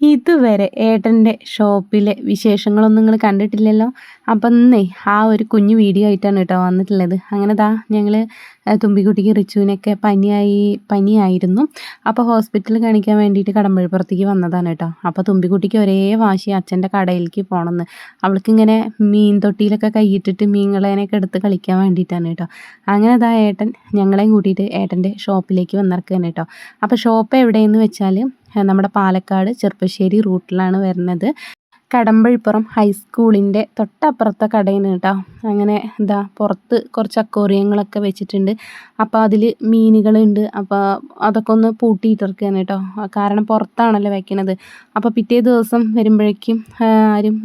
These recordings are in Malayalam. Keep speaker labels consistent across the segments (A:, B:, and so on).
A: ഇതുവരെ ഏട്ടന്റെ ഷോപ്പിലെ വിശേഷങ്ങളൊന്നും നിങ്ങൾ കണ്ടിട്ടില്ലല്ലോ. അപ്പം ഇന്നേ ആ ഒരു കുഞ്ഞു വീഡിയോ ആയിട്ടാണ് കേട്ടോ വന്നിട്ടുള്ളത്. അങ്ങനെ ദാ ഞങ്ങൾ തുമ്പിക്കുട്ടിക്ക് റിച്ചുവിനൊക്കെ പനിയായി പനിയായിരുന്നു. അപ്പോൾ ഹോസ്പിറ്റലിൽ കാണിക്കാൻ വേണ്ടിയിട്ട് കടമ്പഴിപ്പുറത്തേക്ക് വന്നതാണ് കേട്ടോ. അപ്പോൾ തുമ്പിക്കുട്ടിക്ക് ഒരേ വാശി അച്ഛന്റെ കടയിലേക്ക് പോകണമെന്ന്. അവൾക്കിങ്ങനെ മീൻ തൊട്ടിയിലൊക്കെ കൈയിട്ടിട്ട് മീൻകളേനൊക്കെ എടുത്ത് കളിക്കാൻ വേണ്ടിയിട്ടാണ് കേട്ടോ. അങ്ങനെ ദാ ഏട്ടൻ ഞങ്ങളെയും കൂട്ടിയിട്ട് ഏട്ടന്റെ ഷോപ്പിലേക്ക് വന്നിറക്കുകയാണ് കേട്ടോ. അപ്പോൾ ഷോപ്പ് എവിടെയെന്ന് വെച്ചാൽ നമ്മുടെ പാലക്കാട് ചെറുപ്പശ്ശേരി റൂട്ടിലാണ് വരുന്നത്. കടമ്പഴിപ്പുറം ഹൈസ്കൂളിന്റെ തൊട്ടപ്പുറത്തെ കടയാണ് കേട്ടോ. അങ്ങനെ എന്താ പുറത്ത് കുറച്ച് അക്കോറിയങ്ങളൊക്കെ വെച്ചിട്ടുണ്ട്. അപ്പോൾ അതിൽ മീനുകളുണ്ട്. അപ്പോൾ അതൊക്കെ ഒന്ന് പൂട്ടിയിട്ടിരിക്കുകയാണ് കേട്ടോ. കാരണം പുറത്താണല്ലോ വയ്ക്കണത് അപ്പോൾ പിറ്റേ ദിവസം വരുമ്പോഴേക്കും ആരും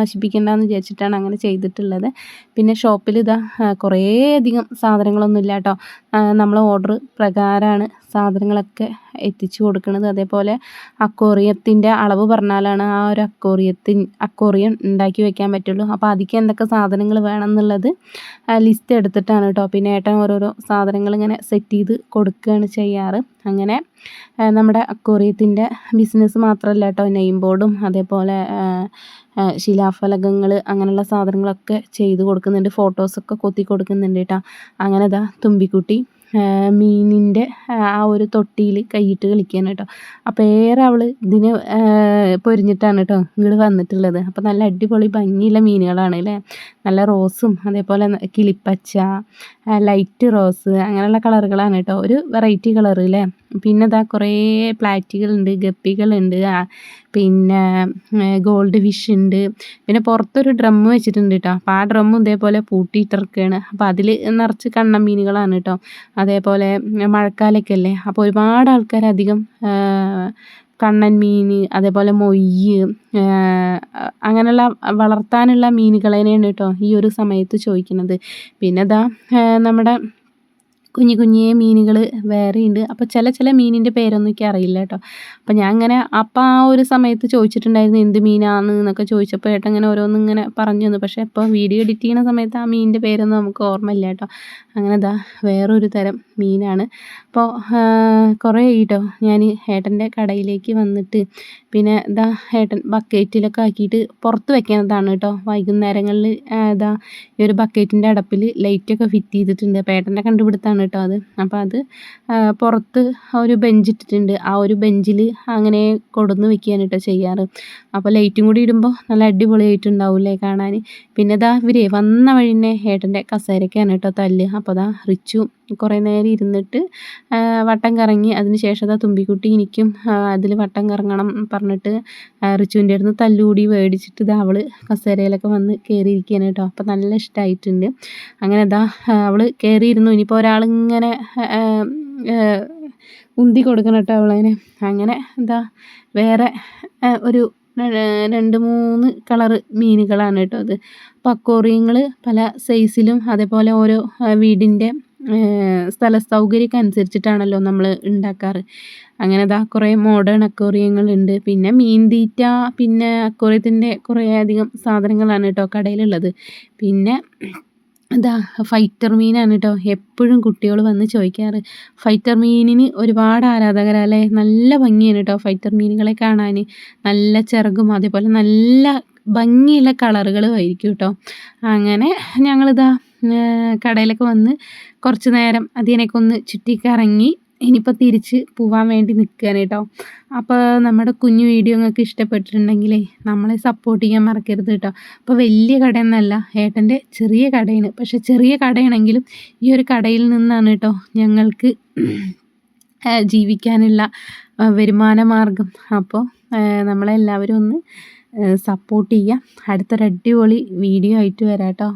A: നശിപ്പിക്കേണ്ടെന്ന് വിചാരിച്ചിട്ടാണ് അങ്ങനെ ചെയ്തിട്ടുള്ളത്. പിന്നെ ഷോപ്പിൽ ഇതാ കുറേയധികം സാധനങ്ങളൊന്നും ഇല്ല കേട്ടോ. നമ്മൾ ഓർഡർ പ്രകാരമാണ് സാധനങ്ങളൊക്കെ എത്തിച്ചു കൊടുക്കുന്നത് അതേപോലെ അക്കോറിയത്തിന്റെ അളവ് പറഞ്ഞാലാണ് ആ ഒരു അക്വോറിയത്തിൻ അക്കോറിയം ഉണ്ടാക്കി വെക്കാൻ പറ്റുള്ളൂ. അപ്പോൾ അതിക്ക് എന്തൊക്കെ സാധനങ്ങൾ വേണം എന്നുള്ളത് ലിസ്റ്റ് എടുത്തിട്ടാണ് കേട്ടോ. പിന്നെ ഏട്ടൻ ഓരോരോ സാധനങ്ങൾ ഇങ്ങനെ സെറ്റ് ചെയ്ത് കൊടുക്കുകയാണ് ചെയ്യാറ്. അങ്ങനെ നമ്മുടെ അക്കോറിയത്തിന്റെ ബിസിനസ് മാത്രമല്ല കേട്ടോ. നെയിം ബോർഡും അതേപോലെ ശിലാഫലകങ്ങൾ അങ്ങനെയുള്ള സാധനങ്ങളൊക്കെ ചെയ്ത് കൊടുക്കുന്നുണ്ട്. ഫോട്ടോസൊക്കെ കൊത്തി കൊടുക്കുന്നുണ്ട് കേട്ടോ. അങ്ങനെ ദാ തുമ്പിക്കുട്ടി. മീനിന്റെ ആ ഒരു തൊട്ടിയിൽ കൈയിട്ട് കളിക്കാൻ കേട്ടോ. അപ്പോൾ ഏറെ അവൾ ഇതിന് പൊരിഞ്ഞിട്ടാണ് കേട്ടോ ഇങ്ങോട്ട് വന്നിട്ടുള്ളത്. അപ്പോൾ നല്ല അടിപൊളി ഭംഗിയുള്ള മീനുകളാണ് അല്ലേ? നല്ല റോസും അതേപോലെ കിളിപ്പച്ച ലൈറ്റ് റോസ് അങ്ങനെയുള്ള കളറുകളാണ് കേട്ടോ. ഒരു വെറൈറ്റി കളർ അല്ലേ പിന്നെ ഇതാ കുറേ പ്ലാറ്റുകളുണ്ട് ഗപ്പികളുണ്ട് പിന്നെ ഗോൾഡ് ഫിഷ് ഉണ്ട്. പിന്നെ പുറത്തൊരു ഡ്രം വെച്ചിട്ടുണ്ട് കേട്ടോ. അപ്പോൾ ആ ഡ്രമ്മും ഇതേപോലെ പൂട്ടിയിട്ടിറക്കുകയാണ് അപ്പോൾ അതിൽ നിറച്ച് കണ്ണ മീനുകളാണ് കേട്ടോ. അതേപോലെ മഴക്കാലമൊക്കെ അല്ലേ? അപ്പോൾ ഒരുപാട് ആൾക്കാർ അധികം കണ്ണൻ മീൻ അതേപോലെ മൊയ്യ് അങ്ങനെയുള്ള വളർത്താനുള്ള മീനുകളെയാണ് കേട്ടോ ഈ ഒരു സമയത്ത് ചോദിക്കുന്നത്. പിന്നെ ദാ നമ്മുടെ കുഞ്ഞു കുഞ്ഞേ മീനുകൾ വേറെയുണ്ട്. അപ്പോൾ ചില ചില മീനിന്റെ പേരൊന്നും എനിക്ക് അറിയില്ല കേട്ടോ. അപ്പോൾ ഞാൻ അങ്ങനെ അപ്പം ആ ഒരു സമയത്ത് ചോദിച്ചിട്ടുണ്ടായിരുന്നു എന്ത് മീനാണ് എന്നൊക്കെ ചോദിച്ചപ്പോൾ ഏട്ടൻ ഇങ്ങനെ ഓരോന്നും ഇങ്ങനെ പറഞ്ഞു തന്നു. പക്ഷേ ഇപ്പോൾ വീഡിയോ എഡിറ്റ് ചെയ്യുന്ന സമയത്ത് ആ മീനിന്റെ പേരൊന്നും നമുക്ക് ഓർമ്മയില്ല കേട്ടോ. അങ്ങനെ ഇതാ വേറൊരു തരം മീനാണ്. അപ്പോൾ കുറേ കേട്ടോ. ഞാൻ ഏട്ടന്റെ കടയിലേക്ക് വന്നിട്ട് പിന്നെ ഇതാ ഏട്ടൻ ബക്കറ്റിലൊക്കെ ആക്കിയിട്ട് പുറത്ത് വെക്കുന്നതാണ് കേട്ടോ. വൈകുന്നേരങ്ങളിൽ ഇതാ ഈ ഒരു ബക്കറ്റിന്റെ അടപ്പിൽ ലൈറ്റൊക്കെ ഫിറ്റ് ചെയ്തിട്ടുണ്ട്. അപ്പോൾ ഏട്ടന്റെ കണ്ടുപിടുത്തമാണ് കേട്ടോ അത്. അപ്പോൾ അത് പുറത്ത് ഒരു ബെഞ്ച് ഇട്ടിട്ടുണ്ട്. ആ ഒരു ബെഞ്ചിൽ അങ്ങനെ കൊടുന്ന് വെക്കുകയാണ് കേട്ടോ ചെയ്യാറ്. അപ്പോൾ ലൈറ്റും കൂടി ഇടുമ്പോൾ നല്ല അടിപൊളിയായിട്ടുണ്ടാവില്ലേ കാണാൻ പിന്നെ ഇതാ ഇവരെ വന്ന വഴി തന്നെ ഏട്ടന്റെ കസേരയ്ക്കാണ് കേട്ടോ തല്ല്. അപ്പോൾ അതാ റിച്ചു കുറേ നേരം ഇരുന്നിട്ട് വട്ടം കറങ്ങി അതിന് ശേഷം അതാ തുമ്പിക്കുട്ടി എനിക്കും അതിൽ വട്ടം കറങ്ങണം പറഞ്ഞിട്ട് റിച്ചുവിന്റെ അടുത്ത് തല്ലുകൂടി മേടിച്ചിട്ട് ഇതാ അവൾ കസേരയിലൊക്കെ വന്ന് കയറിയിരിക്കുകയാണ് കേട്ടോ. അപ്പോൾ നല്ല ഇഷ്ടമായിട്ടുണ്ട് അങ്ങനെ ഇതാ അവൾ കയറിയിരുന്നു ഇനിയിപ്പോൾ ഒരാളിങ്ങനെ ഉന്തി കൊടുക്കണം കേട്ടോ അവളതിനെ. അങ്ങനെ എന്താ വേറെ ഒരു രണ്ട് മൂന്ന് കളറ് മീനുകളാണ് കേട്ടോ അത്. അപ്പോൾ അക്വേറിയങ്ങൾ പല സൈസിലും അതേപോലെ ഓരോ വീടിന്റെ സ്ഥല സൗകര്യമൊക്കെ അനുസരിച്ചിട്ടാണല്ലോ നമ്മൾ ഉണ്ടാക്കാറ്. അങ്ങനെ ദാ കുറേ മോഡേൺ അക്വേറിയങ്ങളുണ്ട് പിന്നെ മീൻ തീറ്റ പിന്നെ അക്വേറിയത്തിന്റെ കുറേ അധികം സാധനങ്ങളാണ് കേട്ടോ കടയിലുള്ളത്. പിന്നെ ഇതാ ഫൈറ്റർ മീനാണ് കേട്ടോ എപ്പോഴും കുട്ടികൾ വന്ന് ചോദിക്കാറ്. ഫൈറ്റർ മീനിന് ഒരുപാട് ആരാധകരല്ലേ നല്ല ഭംഗിയാണ് കേട്ടോ ഫൈറ്റർ മീനുകളെ കാണാൻ നല്ല ചിറകും അതേപോലെ നല്ല ഭംഗിയുള്ള കളറുകളും ആയിരിക്കും കേട്ടോ അങ്ങനെ ഞങ്ങളിതാ കടയിലൊക്കെ വന്ന് കുറച്ച് നേരം അതിനൊക്കെ ഒന്ന് ചുറ്റിക്കറങ്ങി ഇനിയിപ്പോൾ തിരിച്ച് പോവാൻ വേണ്ടി നിൽക്കുകയാണ് കേട്ടോ. അപ്പോൾ നമ്മുടെ കുഞ്ഞു വീഡിയോ നിങ്ങൾക്ക് ഇഷ്ടപ്പെട്ടിട്ടുണ്ടെങ്കിലേ നമ്മളെ സപ്പോർട്ട് ചെയ്യാൻ മറക്കരുത് കേട്ടോ. അപ്പോൾ വലിയ കടയൊന്നല്ല ഏട്ടന്റെ ചെറിയ കടയാണ്. പക്ഷേ ചെറിയ കടയാണെങ്കിലും ഈ ഒരു കടയിൽ നിന്നാണ് കേട്ടോ ഞങ്ങൾക്ക് ജീവിക്കാനുള്ള വരുമാന മാർഗം. അപ്പോൾ നമ്മളെല്ലാവരും ഒന്ന് സപ്പോർട്ട് ചെയ്യുക അടുത്തൊരു അടിപൊളി വീഡിയോ ആയിട്ട് വരാം കേട്ടോ.